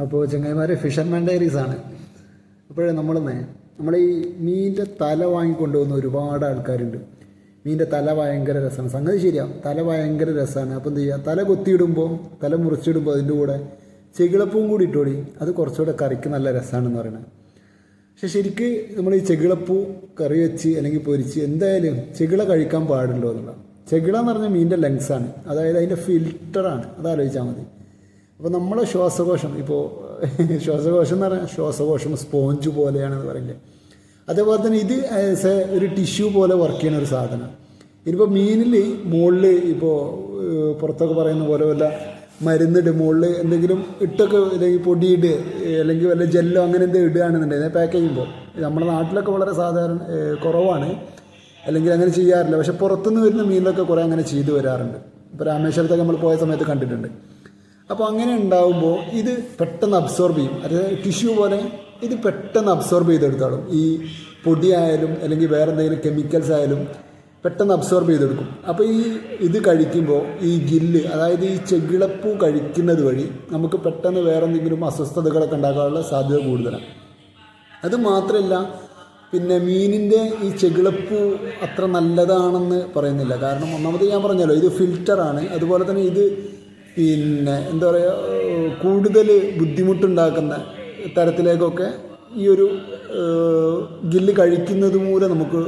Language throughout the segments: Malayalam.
അപ്പോൾ ചെങ്ങന്മാർ ഫിഷർമാൻ ഡയറീസ് ആണ്. അപ്പോഴേ നമ്മളെന്നേ നമ്മൾ ഈ മീനിന്റെ തല വാങ്ങിക്കൊണ്ടുവന്ന ഒരുപാട് ആൾക്കാരുണ്ട്. മീനിന്റെ തല ഭയങ്കര രസമാണ് സംഗതി ശരിയാണ് തല ഭയങ്കര രസമാണ് അപ്പോൾ എന്ത് ചെയ്യുക തല കൊത്തിയിടുമ്പോൾ തല മുറിച്ചിടുമ്പോൾ അതിന്റെ കൂടെ ചെകിളപ്പവും കൂടി ഇട്ടോടി അത് കുറച്ചുകൂടെ കറിക്ക് നല്ല രസമാണെന്ന് പറയുന്നത് പക്ഷെ ശരിക്ക് നമ്മൾ ഈ ചെകിളപ്പൂ കറി വെച്ച് അല്ലെങ്കിൽ പൊരിച്ച് എന്തായാലും ചെകിള കഴിക്കാൻ പാടുള്ളൂ എന്നുള്ള ചെകിള എന്ന് പറഞ്ഞാൽ മീനിന്റെ ലെങ്സാണ് അതായത് അതിന്റെ ഫിൽറ്ററാണ് അത് ആലോചിച്ചാൽ മതി. അപ്പോൾ നമ്മളെ ശ്വാസകോശം ഇപ്പോൾ ശ്വാസകോശം എന്ന് പറഞ്ഞാൽ ശ്വാസകോശം സ്പോഞ്ച് പോലെയാണെന്ന് പറയില്ലേ? അതേപോലെ തന്നെ ഇത് ആസ് എ ഒരു ടിഷ്യൂ പോലെ വർക്ക് ചെയ്യുന്ന ഒരു സാധനം. ഇനിയിപ്പോൾ മീനിൽ മുകളിൽ ഇപ്പോൾ പുറത്തൊക്കെ പറയുന്ന പോലെ വല്ല മരുന്നിട്ട് മുകളിൽ എന്തെങ്കിലും ഇട്ടൊക്കെ അല്ലെങ്കിൽ പൊടിയിട് അല്ലെങ്കിൽ വല്ല ജെല്ലോ അങ്ങനെ എന്തെങ്കിലും ഇടുകയാണെന്നുണ്ടെങ്കിൽ പാക്ക് ചെയ്യുമ്പോൾ നമ്മുടെ നാട്ടിലൊക്കെ വളരെ സാധാരണ കുറവാണ്. അല്ലെങ്കിൽ അങ്ങനെ ചെയ്യാറില്ല. പക്ഷെ പുറത്തുനിന്ന് വരുന്ന മീനിലൊക്കെ കുറേ അങ്ങനെ ചെയ്തു വരാറുണ്ട്. ഇപ്പോൾ രാമേശ്വരത്തൊക്കെ നമ്മൾ പോയ സമയത്ത് കണ്ടിട്ടുണ്ട്. അപ്പോൾ അങ്ങനെ ഉണ്ടാകുമ്പോൾ ഇത് പെട്ടെന്ന് അബ്സോർബ് ചെയ്യും. അതായത് ടിഷ്യൂ പോലെ ഇത് പെട്ടെന്ന് അബ്സോർബ് ചെയ്തെടുത്തോളും ഈ പൊടിയായാലും അല്ലെങ്കിൽ വേറെ എന്തെങ്കിലും കെമിക്കൽസ് ആയാലും പെട്ടെന്ന് അബ്സോർബ് ചെയ്തെടുക്കും. അപ്പോൾ ഈ ഇത് കഴിക്കുമ്പോൾ ഈ ഗില്ല് അതായത് ഈ ചെകിളപ്പൂ കഴിക്കുന്നത് വഴി നമുക്ക് പെട്ടെന്ന് വേറെ എന്തെങ്കിലും അസ്വസ്ഥതകളൊക്കെ ഉണ്ടാക്കാനുള്ള സാധ്യത കൂടുതലാണ്. അത് മാത്രമല്ല പിന്നെ മീനിന്റെ ഈ ചെകിളപ്പൂ അത്ര നല്ലതാണെന്ന് പറയുന്നില്ല. കാരണം ഒന്നാമത് ഞാൻ പറഞ്ഞല്ലോ ഇത് ഫിൽറ്ററാണ് അതുപോലെ തന്നെ ഇത് പിന്നെ എന്താ പറയുക കൂടുതൽ ബുദ്ധിമുട്ടുണ്ടാക്കുന്ന തരത്തിലേക്കൊക്കെ ഈ ഒരു ഗില്ല് കഴിക്കുന്നത് മൂലം നമുക്ക്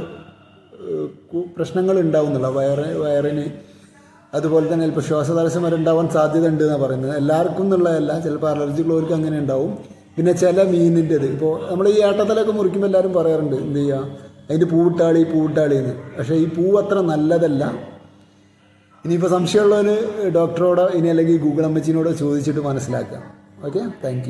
പ്രശ്നങ്ങൾ ഉണ്ടാവുന്നില്ല വയറ് വയറിന് അതുപോലെ തന്നെ ചിലപ്പോൾ ശ്വാസതടസ്സം വരെ ഉണ്ടാവാൻ സാധ്യത ഉണ്ട് എന്നാണ് പറയുന്നത്. എല്ലാവർക്കും എന്നുള്ളതല്ല ചിലപ്പോൾ അലർജി ഉള്ളവർക്ക് അങ്ങനെ ഉണ്ടാവും. പിന്നെ ചില മീനിന്റെത്. ഇപ്പോൾ നമ്മൾ ഈ ഏട്ടത്തലൊക്കെ മുറിക്കുമ്പോൾ എല്ലാവരും പറയാറുണ്ട് എന്ത് ചെയ്യുക അതിന്റെ പൂവിട്ടാളി പൂവിട്ടാളി എന്ന്. പക്ഷേ ഈ പൂവ് അത്ര നല്ലതല്ല. ഇനിയിപ്പോൾ സംശയമുള്ളവർ ഡോക്ടറോടോ ഇനി അല്ലെങ്കിൽ ഗൂഗിൾ അമ്മച്ചിനോടോ ചോദിച്ചിട്ട് മനസ്സിലാക്കാം. Okay thank